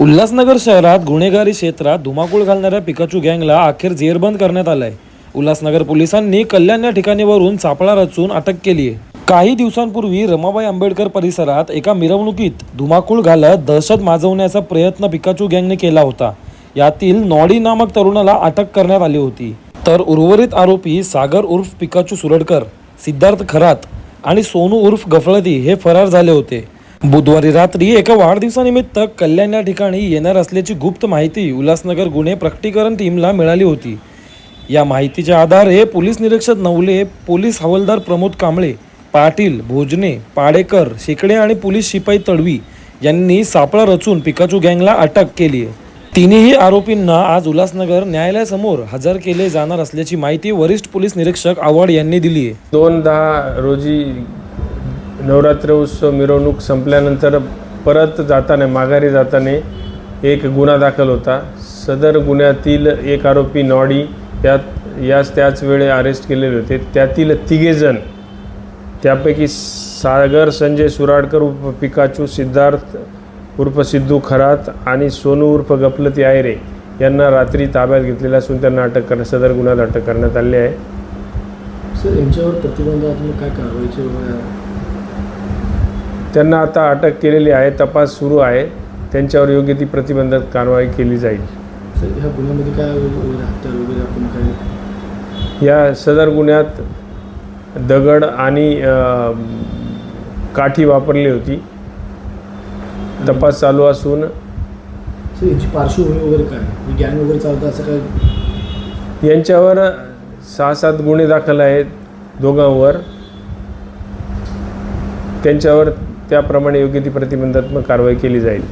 उल्हासनगर शहरात गुन्हेगारी क्षेत्रात धुमाकूळ घालणाऱ्या पिकाचू गँगला अखेर जेरबंद करण्यात आलाय. उल्हासनगर पोलिसांनी कल्याण या ठिकाणीवरून सापळा रचून अटक केली आहे. काही दिवसांपूर्वी रमाबाई आंबेडकर परिसरात एका मिरवणुकीत धुमाकूळ घालत दहशत माजवण्याचा प्रयत्न पिकाचू गँगने केला होता. यातील नॉडी नामक तरुणाला अटक करण्यात आली होती. तर उर्वरित आरोपी सागर उर्फ पिकाचू सुरडकर सिद्धार्थ खरात आणि सोनू उर्फ गफळती हे फरार झाले होते. बुधवारी रात्री एका वाढदिवसानिमित्त कल्याण या ठिकाणी येणार असल्याची गुप्त माहिती उल्हासनगर गुन्हे प्रकटीकरण टीमला मिळाली होती. या माहितीच्या आधारे पोलीस निरीक्षक नवले पोलीस हवालदार प्रमोद कांबळे पाटील भोजने पाडेकर शेकडे आणि पोलीस शिपाई तडवी यांनी सापळा रचून पिकाचू गँगला अटक केली आहे. तिन्ही आरोपींना आज उल्हासनगर न्यायालयासमोर हजर केले जाणार असल्याची माहिती वरिष्ठ पोलीस निरीक्षक आव्हाड यांनी दिली आहे. दोन दहा रोजी नवरात्र उत्सव मिरवणूक संपल्यानंतर परत जाताना माघारी जाताना एक गुन्हा दाखल होता. सदर गुन्ह्यातील एक आरोपी नॉडी यात याच त्याच वेळे अरेस्ट केलेले होते. त्यातील तिघेजण त्यापैकी सागर संजय सुराडकर उर्फ पिकाचू सिद्धार्थ उर्फ सिद्धू खरात आणि सोनू उर्फ गपलती आयरे यांना रात्री ताब्यात घेतलेलं असून त्यांना अटक कर सदर गुन्ह्यात अटक करण्यात आली आहे. सर यांच्यावर प्रतिबंधात्मक काय कारवाईचे त्यांना आता अटक केलेली आहे तपास सुरू आहे. त्यांच्यावर योग्य ती प्रतिबंधक कारवाई केली जाईल. सर ह्या गुन्ह्यामध्ये काय वगैरे हत्यार वगैरे आपण काय या सदर गुन्ह्यात दगड आणि काठी वापरली होती. तपास चालू असून सर यांची पार्श्वभूमी वगैरे काय? गॅंग वगैरे चालतं असं काय यांच्यावर सहा सात गुन्हे दाखल आहेत दोघांवर. त्यांच्यावर त्याप्रमाणे योग्य ती प्रतिबंधात्मक कारवाई केली जाईल.